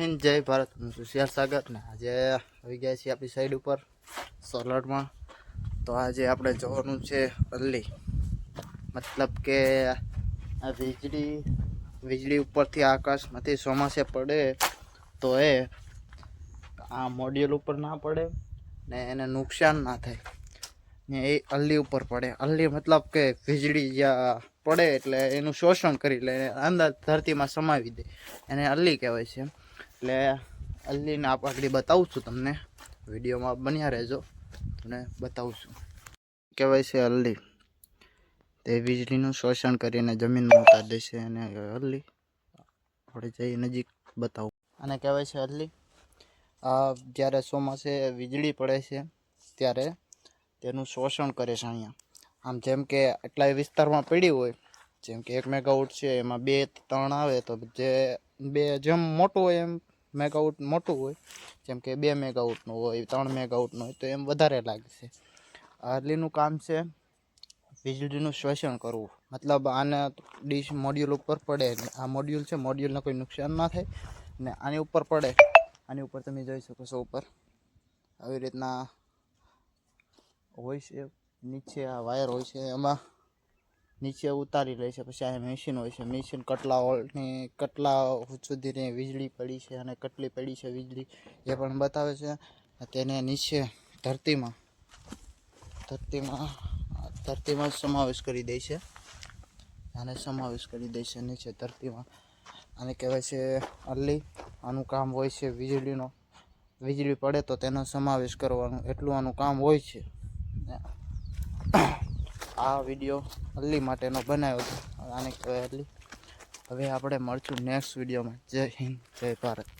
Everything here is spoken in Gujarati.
હિન્દ, જય ભારત. હું સુશિયાર સાગર ને આજે આવી ગયા છીએ આપણી સાઈડ ઉપર સોલરમાં તો આજે આપણે જવાનું છે અલ્લી મતલબ કે આ વીજળી વીજળી ઉપરથી આકાશમાંથી ચોમાસે પડે તો એ આ મોડ્યુલ ઉપર ના પડે ને એને નુકસાન ના થાય. ને એ અલ્લી ઉપર પડે. અલ્લી મતલબ કે વીજળી જ્યાં પડે એટલે એનું શોષણ કરી લે અંદર ધરતીમાં સમાવી દે. એને અલ્લી કહેવાય છે એટલે અલ્લીને આપ આગળ બતાવું છું તમને. વિડીયોમાં બન્યા રહેજો. તમને બતાવું છું. કહેવાય છે અલ્લી તે વીજળીનું શોષણ કરીને જમીનમાં ઉતારી દે છે અને અલ્લી આપણે જઈ નજીક બતાવું. અને કહેવાય છે અલ્લી આ જ્યારે ચોમાસે વીજળી પડે છે ત્યારે તેનું શોષણ કરે છે અહીંયા. આમ જેમ કે આટલા વિસ્તારમાં પડી હોય, જેમ કે એક મેગાઉટ છે, એમાં બે ત્રણ આવે તો જે, બે જેમ મોટું હોય એમ મેગાઉટ મોટું હોય, જેમ કે બે મેગાઉટનું હોય, ત્રણ મેગાઉટનું હોય, તો એમ વધારે લાગશે છે. કામ છે, વીજળીનું શોષણ કરવું. મતલબ આને ડીશ મોડ્યુલ ઉપર પડે, આ મોડ્યુલ છે મોડ્યુલને કોઈ નુકસાન ના થાય, ને આની ઉપર પડે. આની ઉપર તમે જોઈ શકો છો ઉપર. આવી રીતના હોય છે, નીચે આ વાયર હોય છે એમાં. નીચે ઉતારી લે છે, પછી આ મશીન હોય છે. મશીન કટલાઓને, કટલા સુધીને વીજળી પડી છે અને કટલી પડી છે વીજળી. એ પણ બતાવે છે. તેને નીચે ધરતીમાં ધરતીમાં ધરતીમાં સમાવેશ કરી દે છે. આને સમાવેશ કરી દે છે નીચે ધરતીમાં. આને કહેવાય છે અલ્લી. આનું કામ હોય છે વીજળીનો. વીજળી પડે તો તેનો સમાવેશ કરવાનો. એટલું આનું કામ હોય છે. આ વીડિયો અલ્લી માટેનો બનાવ્યો હતો. આને કહેવાય અલ્લી. હવે આપણે મળશું નેક્સ્ટ વિડીયોમાં જય હિન્દ, જય ભારત.